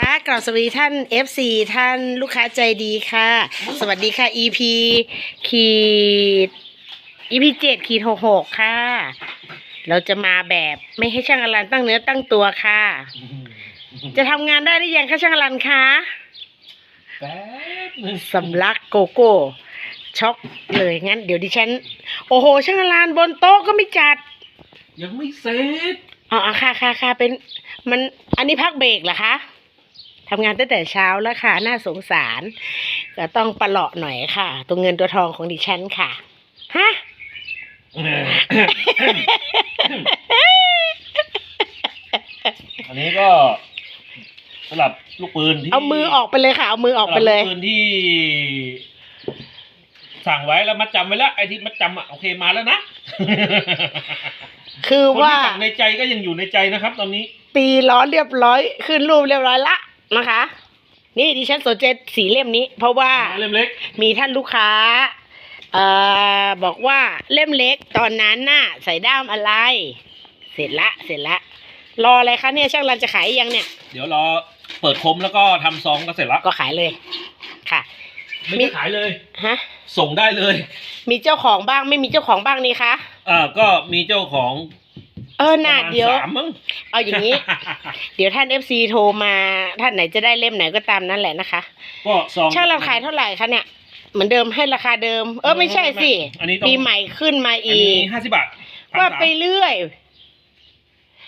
ค่ะกราบสวัสดีท่าน FC ท่านลูกค้าใจดีค่ะ สวัสดีค่ะ EP ขีด EP เจ็ดขีดหกหกค่ะ เราจะมาแบบไม่ให้ช่างอลันตั้งเนื้อตั้งตัวค่ะ จะทำงานได้หรือยังคะช่างอลันคะแป๊บหนึงสำลักโกโก้ช็อกเลยงั้น เดี๋ยวดิฉัน โอ้โห ช่างอลันบนโต๊ะก็ไม่จัด ยังไม่เสร็จอ๋อค่ะค่ะค่ะเป็นมันอันนี้พักเบรกเหรอคะ ทำงานตั้งแต่เช้าแล้วค่ะ น่าสงสารก็ต้องประหลาะหน่อยค่ะ ตัวเงินตัวทองของดิฉันค่ะ ฮะ อันนี้ก็สลับลูกปืนที่เอามือออกไปเลยค่ะ เอามือออกไปเลยสำหรับลูกปืนที่ สั่งไว้แล้วมัดจำไว้แล้วไอ้ที่มัดจำอะโอเคมาแล้วนะ คือคนว่าที่สั่งในใจก็ยังอยู่ในใจนะครับ ตอนนี้ ตีล้อเรียบร้อย ขึ้นรูปเรียบร้อยละ นะคะ นี่ดิฉันสนใจสีเล่มนี้ เพราะว่าเล่มเล็ก มีท่านลูกค้า เอ่อบอกว่าเล่มเล็กตอนนั้นน่ะใส่ด้ามอะไร เสร็จละเสร็จละ รออะไรคะเนี่ยช่างรันจะขายยังเนี่ย เดี๋ยวรอเปิดคมแล้วก็ทำซองก็เสร็จแล้วก็ขายเลยค่ะ ไม่มีได้ขายเลย ฮะ ส่งได้เลย มีเจ้าของบ้างไม่มีเจ้าของบ้างนี่คะอ่าก็มีเจ้าของเออปน่าระมาณเดี๋ยว สามมั้ง เอาอย่างนี้ เดี๋ยวท่าน FC โทรมาท่านไหนจะได้เล่มไหนก็ตามนั่นแหละนะคะก็ซอง ช่างรันขายเท่าไหร่คะเนี่ย เหมือนเดิมให้ราคาเดิม เออไม่ใช่สิอันนี้ต้อง ปีใหม่ขึ้นมาอันอีนี้กห้าสิบบาทว่า1,300ไปเรื่อย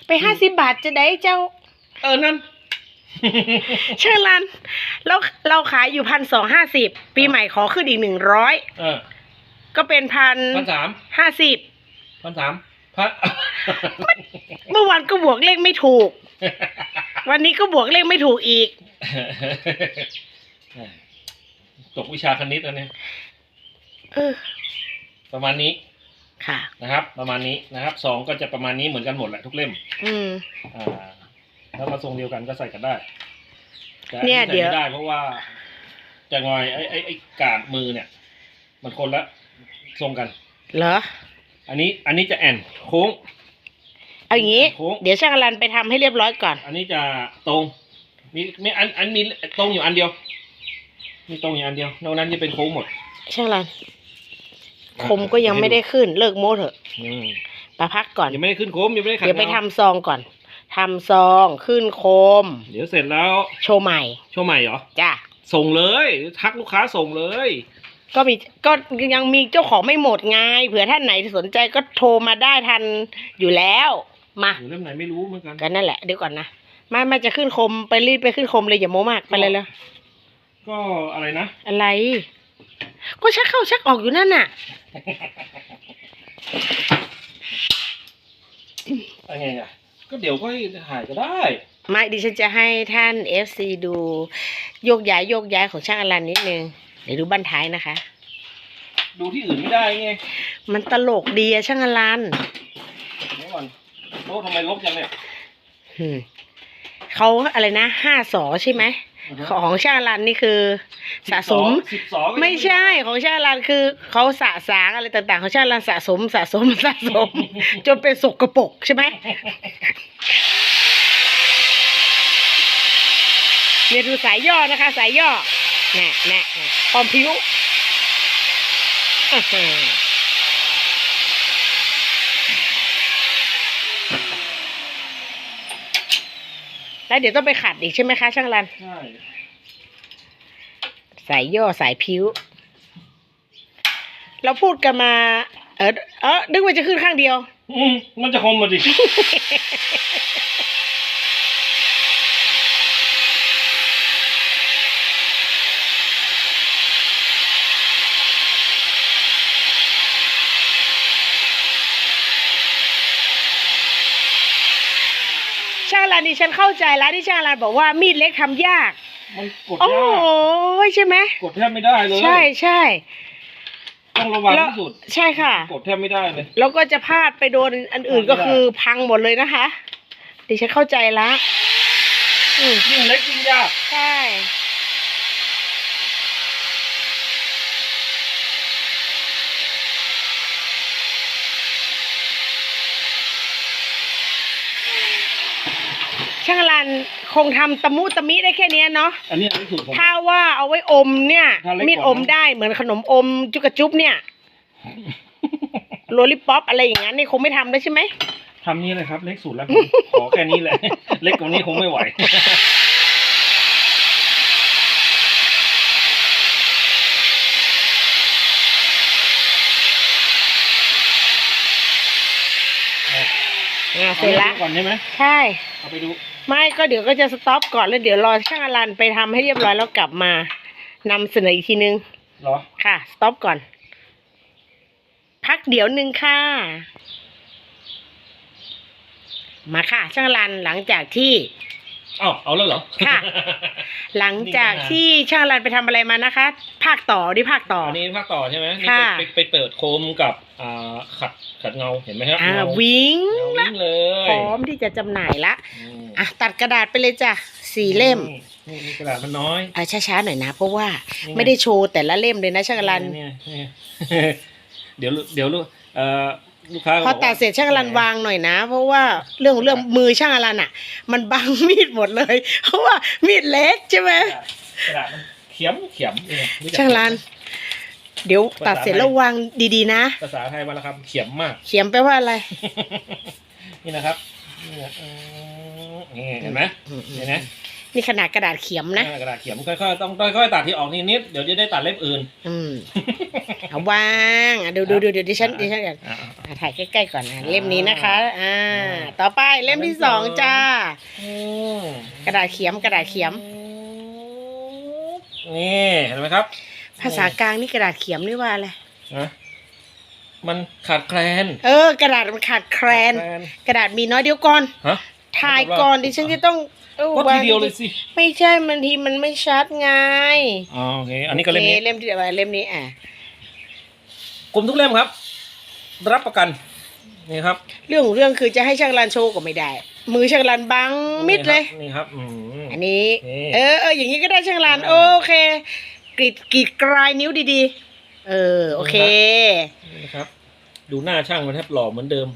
ไปห้าสิบบาทจะได้เจ้า เออนั่น เชิญรันเราเราขายอยู่พันสองห้าสิบปีใหม่ขอขึ้นอีกหนึ่งร้อยเออก็เป็นพันพันสามห้าสิบพันสามพัน เมื่อวานก็บวกเลขไม่ถูก วันนี้ก็บวกเลขไม่ถูกอีกจบวิชาคณิตแล้วเนี่ย เออ ประมาณนี้ค่ะ นะครับ ประมาณนี้นะครับสองก็จะประมาณนี้เหมือนกันหมดแหละทุกเล่ม อืม อ่า แล้วมาทรงเดียวกันก็ใส่กันได้แต่อัเนี่ยใส่เดี๋ยว ไม่ได้เพราะว่าจะงอยไอ้ไอ้ไอ้กาดมือเนี่ย มันคนละทรงกัน เหรอ อันนี้อันนี้จะแอนโค้ง เอาอย่างนี้ โค้ง เดี๋ยวช่างรันไปทำให้เรียบร้อยก่อน อันนี้จะตรง มีมีอันอันมีตรงอยู่อันเดียว มีตรงอยู่อันเดียวนอกนั้นจะเป็นโค้งหมดช่างรัน คมก็ยังไม่ได้ขึ้นเลิกโม้เถอะอืมมาพักก่อน ยังไม่ได้ขึ้นโค้งยังไม่ได้ขัดเดี๋ยวไปงาทำซองก่อนทำซองขึ้นโคม เดี๋ยวเสร็จแล้วโชว์ใหม่โชว์ใหม่เหรอ จ้ะส่งเลยทักลูกค้าส่งเลย ก็มีก็ยังมีเจ้าของไม่หมดไงเผื่อท่านไหนสนใจก็โทรมาได้ทันอยู่แล้ว มา อยู่เล่มไหนไม่รู้เหมือนกันกันนั่นแหละเดี๋ยวก่อนนะมามาจะขึ้นคมไปรีบไปขึ้นคมเลยอย่าโม้มากไปเลยเลยก็อะไรนะ อะไร ก็ชักเข้าชักออกอยู่นั่นน่ะอะไรไงก็เดี๋ยวก็ถ่ายก็ได้ ไม่ดิฉันจะให้ท่าน FC ดูโยกย้ายโยกย้ายของช่างอลันนิดนึงเดี๋ยวดูบั้นท้ายนะคะ ดูที่อื่นไม่ได้ไง มันตลกดีอะช่างอลันเดี๋ยวก่อน โต๊ะทำไมลกจังเนี่ย อืมเขาอะไรนะห้าสอใช่ไหมของช่างอลันนี่คือ สะสม สิบสองไม่ใช่ของชาลันคือเขาสะสางอะไรต่างๆของชาลันสะสมสะสมสะสม จนเป็นสกปรกใช่ไหมเนี่ยดูสายย่อนะคะ สายย่อแน่แน่แน่ความผิวอื้อหือ แล้วเดี๋ยวต้องไปขัดอีกใช่ไหมคะ ช่างรัน ใช่สายย่อสายผิวเราพูดกันมา เออเออนึกว่าจะขึ้นข้างเดียว อืมมันจะคมมาดิ ช่างรัน ดิฉันเข้าใจแล้วที่ช่างรันบอกว่ามีดเล็กทำยาก มันกดโอ้ยากโหใช่ไหมกดแทบไม่ได้เลยใช่ใช่ต้องระวังแล้วที่สุด ใช่ค่ะ กดแทบไม่ได้เลยแล้วก็จะพลาดไปโดนอันอื่นก็คือพังหมดเลยนะคะดิฉันเข้าใจละอืมยิ่งเล็กยิ่งยาก ใช่ ช่างรันคงทำตะมุตะมิได้แค่เนี้ยเนาะอันนี้อันนี้สูตรผม ถ้าว่าเอาไว้อมเนี่ย ถ้าเล็กกว่า มีดอมได้เหมือนขนมอมจุกกระจุบเนี่ยโรลลิปป๊อปอะไรอย่างนั้นนี่คงไม่ทำได้ใช่ไหมทำนี่เลยครับ เล็กสุดแล้วผมขอแค่นี้แหละ เล็กกว่านี้คงไม่ไหว อ่าเสร็จละอาไปดูก่อนใช่ไหมใช่ เอาไปดู ไม่ก็เดี๋ยวก็จะสต็อปก่อนแล้วเดี๋ยวรอช่างอลันไปทำให้เรียบร้อยแล้วกลับมานำเสนออีกทีนึง เหรอ ค่ะ สต็อปก่อน พักเดี๋ยวหนึ่งค่ะ มาค่ะ ช่างอลันหลังจากที่ อ้าวเอาแล้วเหรอ ค่ะ หลังจากที่ช่างอลันไปทำอะไรมานะคะ ภาคต่อดิภาคต่อ อันนี้ภาคต่อใช่ไหมนี่ค่ะไปไปไปเปิดโคมกับอ่าขัดขัดเงาเห็นไหมครับอ่าเงาวิงเงาวิ่งเลยพร้อมที่จะจำหน่ายละอืมอะตัดกระดาษไปเลยจ้ะสี่เล่มนี่นี่กระดาษมันน้อยเอาช้าๆหน่อยนะ เพราะว่านี่งไม่ได้โชว์แต่ละเล่มเลยนะช่างอลัน เนี่ยเนี่ยเดี๋ยวเดี๋ยวลูกเอ่อ ลูกค้าพอตัดเสร็จช่างอลันวางหน่อยนะ เพราะว่าเรื่องของเรื่องมือช่างอลันอะ มันบังมีดหมดเลย เพราะว่ามีดเล็กใช่ไหมกระดาษมันเขียมเขียมเนี่ยรู้จัก ช่างอลัน เดี๋ยวตัดเสร็จแล้ววางดีๆนะภาษาไทยวันละคำเขียมมาก เขียนไปว่าอะไรนี่นะครับนี่นะอืมนี่เห็นไหมเห็นไหม นี่ขนาดกระดาษเขียมนะอ่ากระดาษเขียมค่อยๆต้องค่อยๆตัดที่ออกนิดนิดๆเดี๋ยวจะได้ตัดเล่มอื่น อืมเอาวางอะดูดูดูเดี๋ยวดิฉันดิฉันก่อนอ่าอะถ่ายใกล้ๆก่อนนะอ่าเล่มนี้นะคะอ่าอ่า ต่อไปเล่มที่สองจ้าอืมกระดาษเขียมกระดาษเขียมนี่เห็นไหมครับ ภาษากลางนี่กระดาษเขียมนี่ว่าอะไรนะมันขาดแคลน เออ กระดาษมันขาดแคลนขาดกระดาษมีน้อยเดียวก่อนฮะ ถ่ายก่อนดิฉันจะต้องออก็ทีเดียวเลยสิ ไม่ใช่มันทีมันไม่ชัดไงอ๋อโอเค อันนี้ก็เล่มนี้โอคเล่มที่เล่มนี้อะกลุ่มทุกเล่มครับ รับประกัน นี่ครับ เรื่องของเรื่องคือจะให้ช่างรันโชว์ก็ไม่ได้ มือช่างรันบังมิดเลย นี่ครับอืมอันนี้นี่เออเอออย่างนี้ก็ได้ช่างรันอ่าโอเค กรีดกรีดกลายนิ้วดีๆ เออ โอเค นี่ครับ ดูหน้าช่างมันแทบหล่อเหมือนเดิม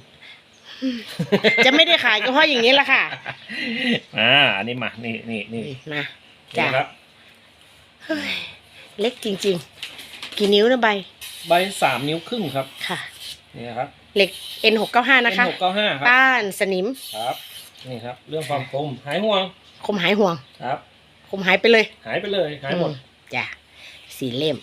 จะไม่ได้ขายก็เพราะอย่างนี้แหละค่ะ อ่า อันนี้มา นี่นี่นี่มานี่จ้ะครับเฮ้ยเล็กจริง ๆ กี่นิ้วนะใบ ใบสามนิ้วครึ่งครับ ค่ะ นี่นะครับ เหล็ก N695 นะคะหกเก้าห้าครับ ต้านสนิม ครับ นี่ครับ เรื่องความคมหายห่วง คมหายห่วง ครับ คมหายไปเลย หายไปเลย หายหมดอืมจ้ะ สี่เล่ม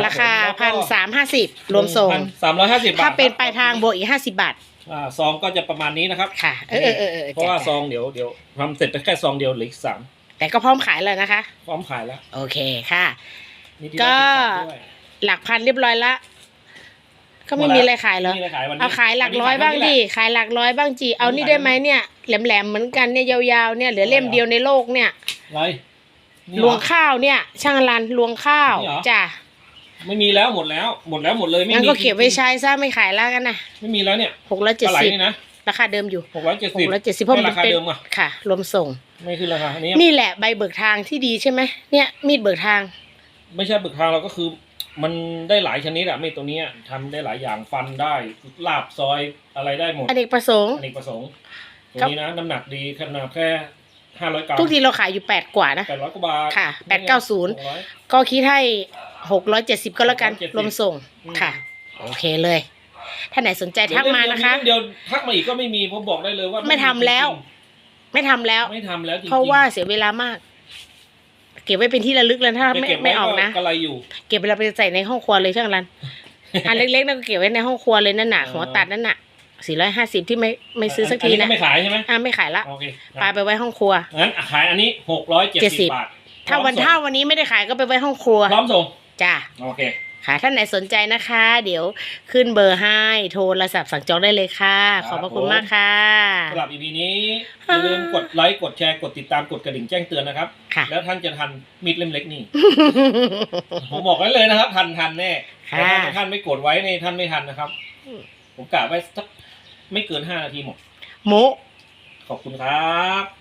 บราคาผมพันแล้วก็สามห้าสิบรวมส่ง สามร้อยห้าสิบบาทถ้าเป็นครับปลายทางบวกอีกห้าสิบบาท อ่าซองก็จะประมาณนี้นะครับค่ะ เออเออเออเออเพราะว่าจ้ซองเดี๋ยวเดี๋ยวทำเสร็จไปแค่ซองเดียวเหลืออีกสามแต่ก็พร้อมขายแล้วนะคะ พร้อมขายแล้วโอเคค่ะ นี่ที่ก็ เราติดต่อด้วยหลักพันเรียบร้อยละ ก็ไม่มีอะไรขายเหรอนี่เลยขายวันนี้เอาขายหลักร้อยบ้างดิ ขายหลักร้อยบ้างจี เอานี่ได้ไหมเนี่ย แหลมๆเหมือนกันเนี่ยยาวๆเนี่ยเหลือเล่มเดียวในโลกเนี่ย อะไร นี่ลเหรอวงข้าวเนี่ย ช่างอลันลวงข้าวนี่เหรอ จ้ะไม่มีแล้วหมดแล้ว หมดแล้วหมดเลยไม่งั้นมีก็เก็บไว้ใช้ซะไม่ขายแล้วกันนะไม่มีแล้วเนี่ยหกร้อยปเจ็ดลาไหลสิบนี่นะราคาเดิมอยู่หกร้อยเจ็ดหสิบกร้อยเจ็ดสิบเพราะไม่มันราคาเป็นเดิมอะค่ะ รวมส่ง ไม่ขึ้นราคาอันนี้นี่แหละใบเบิกทางที่ดีใช่ไหมเนี่ยมีดเบิกทางไม่ใช่บึกทางเราก็คือ มันได้หลายชนิดอะมีดตัวเนี้ยทำได้หลายอย่างฟันได้ลาบซอยอะไรได้หมดอเนกประสงค์ อเนกประสงค์ตัวครับนี้นะน้ำหนักดีขนาดแค่ ห้าร้อยกรัมทุกทีเราขายอยู่แปดกว่านะแปดร้อยกว่าบาทค่ะ890หกร้อยก็คิดให้หกร้อยเจ็ดสิบก็แล้วกัน670รวมส่งอืมค่ะ โอเคเลย ถ้าไหนสนใจทักมานะคะ เดี๋ยวทักมาอีกก็ไม่มีผมบอกได้เลยว่า ไม่ทำแล้ว ไม่ทำแล้วไม่ทำแล้วจริงๆเพราะว่าเสียเวลามาก เก็บไว้เป็นที่ระลึกแล้วถ้าจะไม่เก็บไม่ไว้ออกนะก็ไรอยู่ เก็บเวลาไปใส่ในห้องครัวเลยช่างรันอันเล็กๆนั่นก็เก็บไว้ในห้องครัวเลยนั่นน่ะอ๋อหัวตัดนั่นน่ะ สี่ร้อยห้าสิบที่ไม่ไม่ซื้อสักทีนนี้นะไม่ขายใช่ไหมอ่าไม่ขายละโอเคปาไปไว้ห้องครัวงั้นขายอันนี้หกร้อยเจ็ดสิ70บบาทถ้าวันพร้อมส่งถ้าวันนี้ไม่ได้ขายก็ไปไว้ห้องครัวพร้อมส่งจ้าโอเคค่ะท่านไหนสนใจนะคะ เดี๋ยวขึ้นเบอร์ให้โทรศัพท์สั่งจองได้เลยค่ะ ขอบพระคุณมากค่ะสำหรับ EP นี้อย่าลืมกดไลค์กดแชร์กดติดตามกดกระดิ่งแจ้งเตือนนะครับค่ะแล้วท่านจะทันมีดเล่มเล็กนี่ผมบอกไว้เลยนะครับ ทันทันแน่ค่ะแต่ถ้าท่านไม่กดไว้ในท่านไม่ทันนะครับ ผมกะไว้สัก ไม่เกินห้านาทีหมด โมขอบคุณครับ